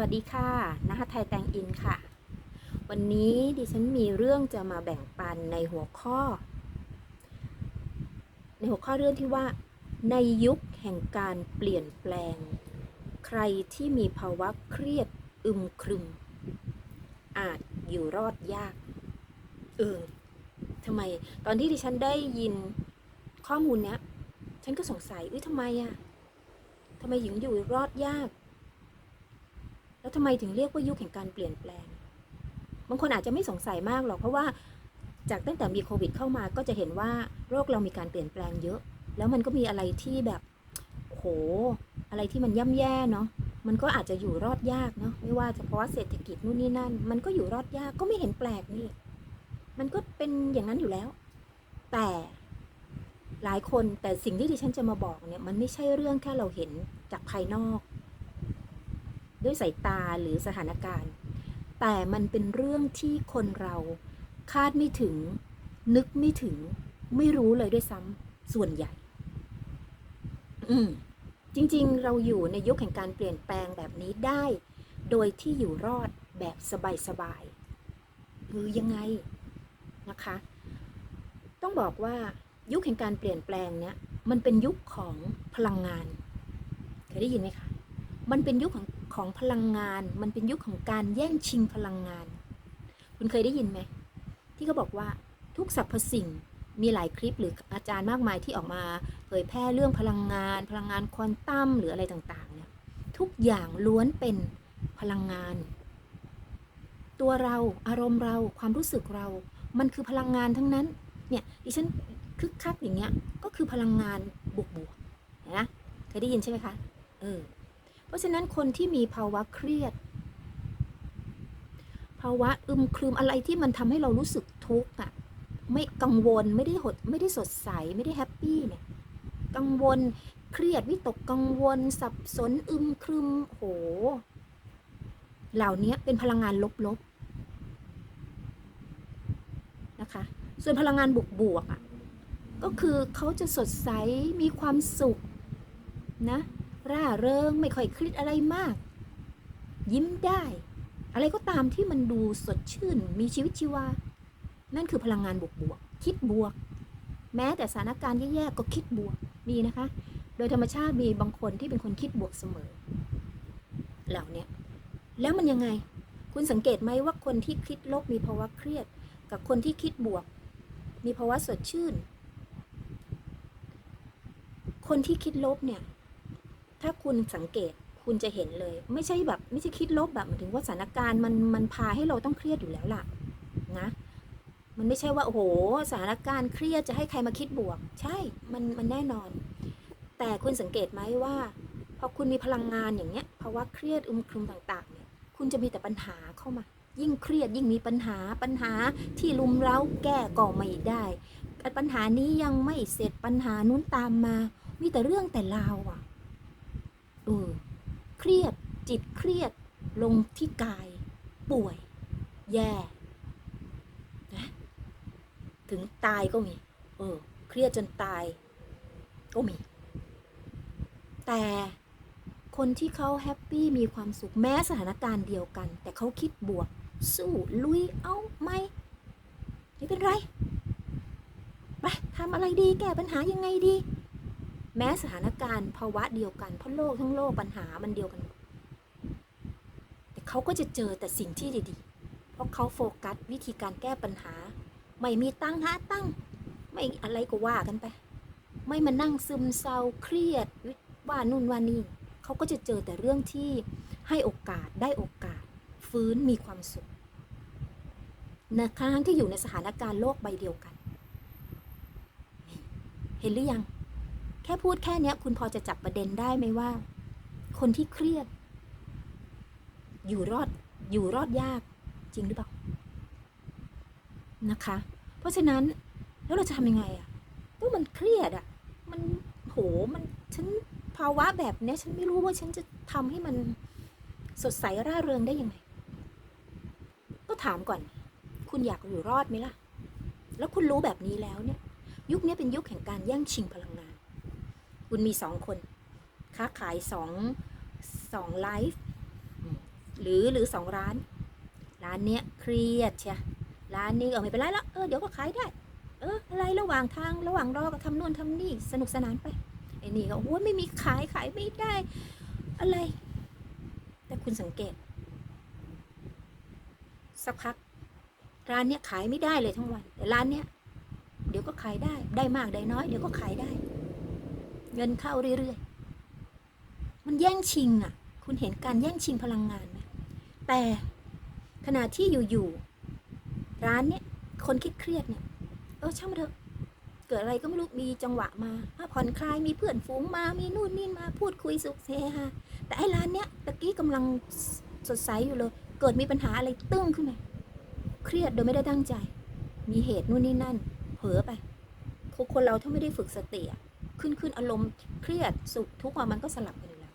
วัสดีค่ะนะคะไทยแตงอินค่ะ วันนี้ดิฉันมีเรื่องจะมาแบ่งปันในหัวข้อ ในหัวข้อเรื่องที่ว่า ในยุคแห่งการเปลี่ยนแปลง ใครที่มีภาวะเครียดอึมครึม อาจอยู่รอดยาก เออทำไม ตอนที่ดิฉันได้ยินข้อมูลเนี้ย ฉันก็สงสัยเอ้ยทำไมอะทำไมหญิงอยู่รอดยาก ทำไมถึงเรียกว่ายุคแห่งการเปลี่ยนแปลง บางคนอาจจะไม่สงสัยมากหรอกเพราะว่าจากตั้งแต่มีโควิดเข้ามาก็จะเห็นว่าโรคเรามีการเปลี่ยนแปลงเยอะ แล้วมันก็มีอะไรที่แบบโหอะไรที่มันย่ำแย่เนาะมันก็อาจจะอยู่รอดยากเนาะไม่ว่าจะเพราะว่าเศรษฐกิจนู่นนี่นั่น มันก็อยู่รอดยากก็ไม่เห็นแปลกนี่ มันก็เป็นอย่างนั้นอยู่แล้ว แต่หลายคนแต่สิ่งที่ดิฉันจะมาบอกเนี่ยมันไม่ใช่เรื่องแค่เราเห็นจากภายนอก ด้วยสายตาหรือสถานการณ์ แต่มันเป็นเรื่องที่คนเราคาดไม่ถึง นึกไม่ถึง ไม่รู้เลยด้วยซ้ำส่วนใหญ่ อืมจริงๆ เราอยู่ในยุคแห่งการเปลี่ยนแปลงแบบนี้ได้ โดยที่อยู่รอดแบบสบายๆคือยังไงนะคะ ต้องบอกว่ายุคแห่งการเปลี่ยนแปลงเนี้ยมันเป็นยุคของพลังงาน เคยได้ยินไหมคะ มันเป็นยุคของ ของพลังงาน มันเป็นยุคของการแย่งชิงพลังงาน คุณเคยได้ยินไหม ที่เขาบอกว่าทุกสรรพสิ่งมีหลายคลิปหรืออาจารย์มากมายที่ออกมาเผยแพร่เรื่องพลังงาน พลังงานควอนตัมหรืออะไรต่างๆเนี่ยทุกอย่างล้วนเป็นพลังงาน ตัวเราอารมณ์เราความรู้สึกเรา มันคือพลังงานทั้งนั้นเนี่ยดิฉันคึกคักอย่างเงี้ยก็คือพลังงานบวกบๆนะเคยได้ยินใช่ไหมคะเออ ราะฉะนั้นคนที่มีภาวะเครียด ภาวะอึมครึมอะไรที่มันทำให้เรารู้สึกทุกข์อะไม่กังวลไม่ได้หดไม่ได้สดใสไม่ได้แฮปปี้เนี่ยกังวลเครียดวิตกกังวล สับสนอึมครึมโห เหล่านี้เป็นพลังงานลบๆนะคะ ส่วนพลังงานบวกๆอะก็คือเขาจะสดใสมีความสุขนะ ร่าเริงไม่ค่อยเครียดอะไรมาก ยิ้มได้ อะไรก็ตามที่มันดูสดชื่น มีชีวิตชีวา นั่นคือพลังงานบวกบวกๆคิดบวก แม้แต่สถานการณ์แย่ๆก็คิดบวกมีนะคะ โดยธรรมชาติมีบางคนที่เป็นคนคิดบวกเสมอ เหล่านี้แล้วมันยังไง คุณสังเกตไหมว่าคนที่คิดลบมีภาวะเครียด กับคนที่คิดบวก มีภาวะสดชื่น คนที่คิดลบเนี่ย ถ้าคุณสังเกตคุณจะเห็นเลย ไม่ใช่แบบ ไม่ใช่คิดลบแบบหมายถึงว่าสถานการณ์มันมันพาให้เราต้องเครียดอยู่แล้วล่ะนะมันไม่ใช่ว่าโอ้โหสถานการณ์เครียดจะให้ใครมาคิดบวก ใช่มันมันแน่นอน แต่คุณสังเกตไหมว่าพอคุณมีพลังงานอย่างเงี้ยภาวะเครียดอึมครึมต่างๆเนี่ยคุณจะมีแต่ปัญหาเข้ามา ยิ่งเครียดยิ่งมีปัญหาปัญหาที่ลุมเร้าแก้ก็ไม่ได้ปัญหานี้ยังไม่เสร็จปัญหานู้นตามมา มีแต่เรื่องแต่ราวอะ เออเครียดจิตเครียดลงที่กาย ป่วย แย่นะถึงตายก็มี เออ เครียดจนตาย ก็มี แต่คนที่เขาแฮปปี้มีความสุขแม้สถานการณ์เดียวกัน แต่เขาคิดบวก สู้ลุยเอาไหมไม่เป็นไรไปทำอะไรดีแก้ปัญหายังไงดี แม้สถานการณ์ภาวะเดียวกันเพราะโลกทั้งโลกปัญหามันเดียวกัน แต่เขาก็จะเจอแต่สิ่งที่ดีๆ เพราะเขาโฟกัสวิธีการแก้ปัญหา ไม่มีตั้งหาตั้ง ไม่อะไรก็ว่ากันไป ไม่มานั่งซึมเศร้าเครียดว่านู่นว่านี่เขาก็จะเจอแต่เรื่องที่ให้โอกาสได้โอกาส ฟื้นมีความสุขนะคะทั้งที่อยู่ในสถานการณ์โลกใบเดียวกัน เห็นหรือยัง แค่พูดแค่เนี้ยคุณพอจะจับประเด็นได้ไหมว่า คนที่เครียด อยู่รอดอยู่รอดยากจริงหรือเปล่านะคะ เพราะฉะนั้นแล้วเราจะทำยังไงอะก็มันเครียดอะมันโหมันฉันภาวะแบบเนี้ยฉันไม่รู้ว่าฉันจะทำให้มันสดใสร่าเริงได้ยังไง ก็ถามก่อน คุณอยากอยู่รอดไหมล่ะ แล้วคุณรู้แบบนี้แล้วเนี่ย ยุคนี้เป็นยุคแห่งการแย่งชิงพลังงาน คุณมีสองคน ค้าขายสองสองไลฟ์หรือหรือสองร้าน ร้านเนี้ยเครียดเชียร้านนี้เออไม่เป็นไรละเออเดี๋ยวก็ขายได้ เอออะไรระหว่างทางระหว่างรอก็ทำนู่นทำนี่สนุกสนานไปไอ้นี่ก็โอ้ยไม่มีขายขายไม่ได้ อะไร แต่คุณสังเกต สักพัก ร้านเนี้ยขายไม่ได้เลยทั้งวันแต่ร้านเนี้ยเดี๋ยวก็ขายได้ได้มากได้น้อยเดี๋ยวก็ขายได้ เงินเข้าเรื่อยๆ มันแย่งชิงอะ คุณเห็นการแย่งชิงพลังงานไหมแต่ขณะที่อยู่ๆ ร้านเนี้ยคนคิดเครียดเนี่ย เออช่างมันเถอะ เกิดอะไรก็ไม่รู้ มีจังหวะมาผ่อนคลาย มีเพื่อนฝูงมา มีนู่นนี่มา พูดคุยสุขเฮฮาแต่ไอ้ร้านเนี้ยตะกี้กำลังสดใสอยู่เลย เกิดมีปัญหาอะไรตึ้งขึ้นมา เครียดโดยไม่ได้ตั้งใจ มีเหตุนู่นนี่นั่น เผลอไปคนคนเราถ้าไม่ได้ฝึกสติอะ ขึ้นขึ้นอารมณ์เครียดสุขทุกข์มันก็สลับกันอยู่แล้ว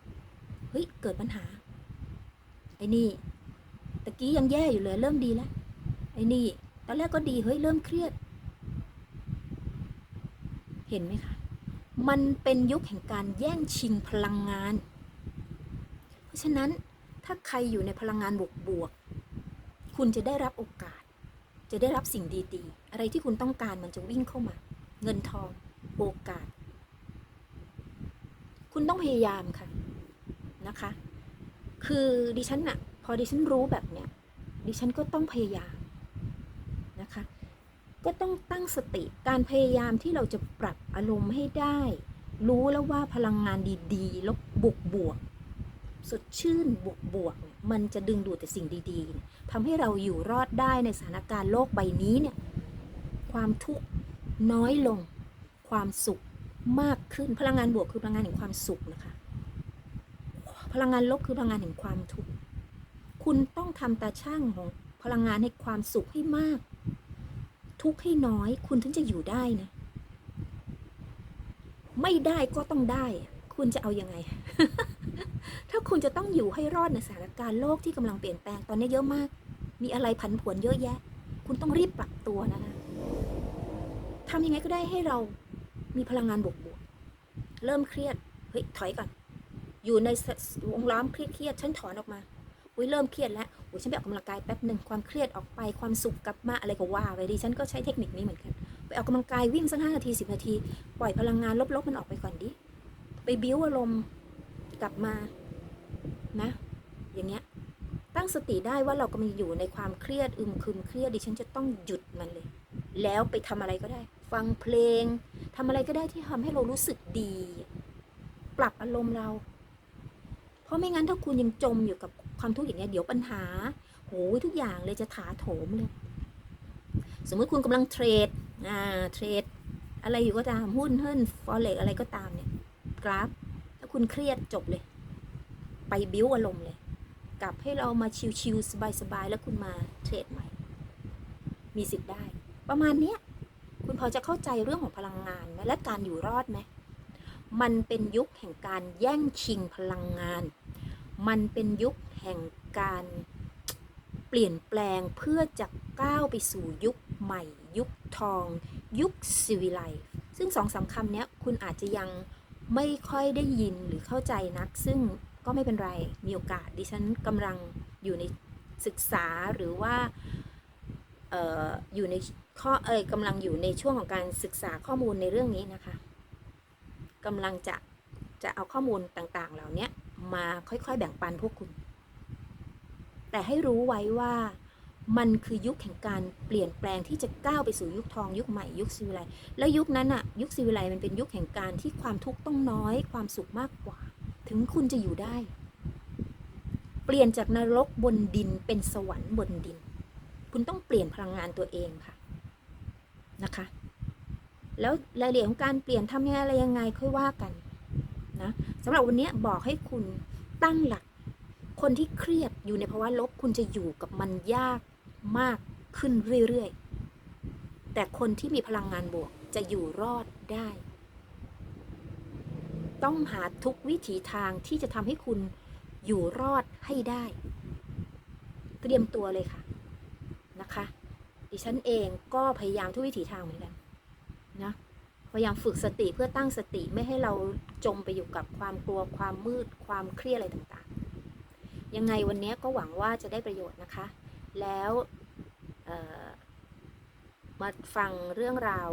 เฮ้ยเกิดปัญหาไอ้นี่ตะกี้ยังแย่อยู่เลย เริ่มดีแล้วไอ้นี่ตอนแรกก็ดีเฮ้ยเริ่มเครียด เห็นไหมคะมันเป็นยุคแห่งการแย่งชิงพลังงาน เพราะฉะนั้นถ้าใครอยู่ในพลังงานบวกบวกคุณจะได้รับโอกาส จะได้รับสิ่งดีๆ อะไรที่คุณต้องการมันจะวิ่งเข้ามา เงินทอง โอกาส คุณต้องพยายามค่ะนะคะ คือดิฉันอะพอดิฉันรู้แบบเนี้ยดิฉันก็ต้องพยายามนะคะ ก็ต้องตั้งสติการพยายามที่เราจะปรับอารมณ์ให้ได้ รู้แล้วว่าพลังงานดีๆลบบวกบวกสดชื่นบวกบวกมันจะดึงดูดแต่สิ่งดีๆทำให้เราอยู่รอดได้ในสถานการณ์โลกใบนี้เนี่ยความทุกข์น้อยลง ความสุข มากขึ้นพลังงานบวกคือพลังงานแห่งความสุขนะคะ พลังงานลบคือพลังงานแห่งความทุกข์คุณต้องทำตาช่างของพลังงานให้ความสุขให้มาก ทุกข์ให้น้อย คุณถึงจะอยู่ได้นะ ไม่ได้ก็ต้องได้ คุณจะเอาอยัางไง ถ้าคุณจะต้องอยู่ให้รอดในสถานการณ์โลกที่กำลังเปลี่ยนแปลงตอนนี้เยอะมาก มีอะไรผันผวนเยอะแยะ คุณต้องรีบปรับตัวนะคะทำยังไงก็ได้ให้เรา มีพลังงานบวกๆเริ่มเครียดเฮ้ยถอยก่อน อยู่ในวงล้อมเครียดๆฉันถอนออกมาอุ้ยเริ่มเครียดแล้วอุ้ยฉันไปออกกำลังกายแป๊บหนึ่งความเครียดออกไปความสุขกลับมาอะไรก็ว่าไปดิฉันก็ใช้เทคนิคนี้เหมือนกันไปออกกำลังกายวิ่งสักห้านาทีสิบนาที ปล่อยพลังงานลบๆมันออกไปก่อนดิไปบิ้วอารมณ์กลับมานะ อย่างเงี้ยตั้งสติได้ว่าเรากำลังอยู่ในความเครียดอึมครึมเครียดดิฉันจะต้องหยุดมันเลย แล้วไปทำอะไรก็ได้ ฟังเพลงทำอะไรก็ได้ที่ทำให้เรารู้สึกดี ปรับอารมณ์เรา เพราะไม่งั้นถ้าคุณยังจมอยู่กับความทุกข์อย่างเงี้ยเดี๋ยวปัญหาโหทุกอย่างเลยจะถาโถมเลย สมมติคุณกำลังเทรดอ่าเทรดอะไรอยู่ก็ตามหุ้นเฮิรนฟอเร็กอะไรก็ตามเนี่ยกราฟ ถ้าคุณเครียดจบเลย ไปบิ้วอารมณ์เลย กลับให้เรามาชิวๆสบายๆแล้วคุณมาเทรดใหม่ มีสิทธิ์ได้ ประมาณเนี้ย คุณพอจะเข้าใจเรื่องของพลังงานไหมและการอยู่รอดไหมมันเป็นยุคแห่งการแย่งชิงพลังงาน มันเป็นยุคแห่งการเปลี่ยนแปลงเพื่อจะก้าวไปสู่ยุคใหม่ ยุคทอง ยุคสิวิไลซึ่งสองสามคำนี้คุณอาจจะยังไม่ค่อยได้ยินหรือเข้าใจนัก ซึ่งก็ไม่เป็นไร มีโอกาสดิฉันกำลังอยู่ในศึกษาหรือว่าอออยู่ใน ข้อเอ่ยกำลังอยู่ในช่วงของการศึกษาข้อมูลในเรื่องนี้นะคะกำลังจะจะเอาข้อมูลต่างๆ เหล่านี้มาค่อยๆ แบ่งปันพวกคุณ แต่ให้รู้ไว้ว่ามันคือยุคแห่งการเปลี่ยนแปลงที่จะก้าวไปสู่ยุคทองยุคใหม่ยุคซีวิไลแล้วยุคนั้นอะยุคซีวิไลมันเป็นยุคแห่งการที่ความทุกข์ต้องน้อย ความสุขมากกว่า ถึงคุณจะอยู่ได้ เปลี่ยนจากนรกบนดินเป็นสวรรค์บนดิน คุณต้องเปลี่ยนพลังงานตัวเองค่ะ นะคะ แล้วรายละเอียดของการเปลี่ยนทำยังไงอะไรยังไงค่อยว่ากันนะสำหรับวันนี้บอกให้คุณตั้งหลัก คนที่เครียดอยู่ในภาวะลบคุณจะอยู่กับมันยากมากขึ้นเรื่อยๆ แต่คนที่มีพลังงานบวกจะอยู่รอดได้ ต้องหาทุกวิถีทางที่จะทำให้คุณอยู่รอดให้ได้ เตรียมตัวเลยค่ะ ดิฉันเองก็พยายามทุกวิถีทางเหมือนกันนะพยายามฝึกสติเพื่อตั้งสติไม่ให้เราจมไปอยู่กับความกลัวความมืดความเครียดอะไรต่างๆ ยังไงวันนี้ก็หวังว่าจะได้ประโยชน์นะคะ แล้วมาฟังเรื่องราว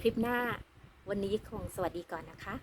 คลิปหน้าวันนี้คงสวัสดีก่อนนะคะ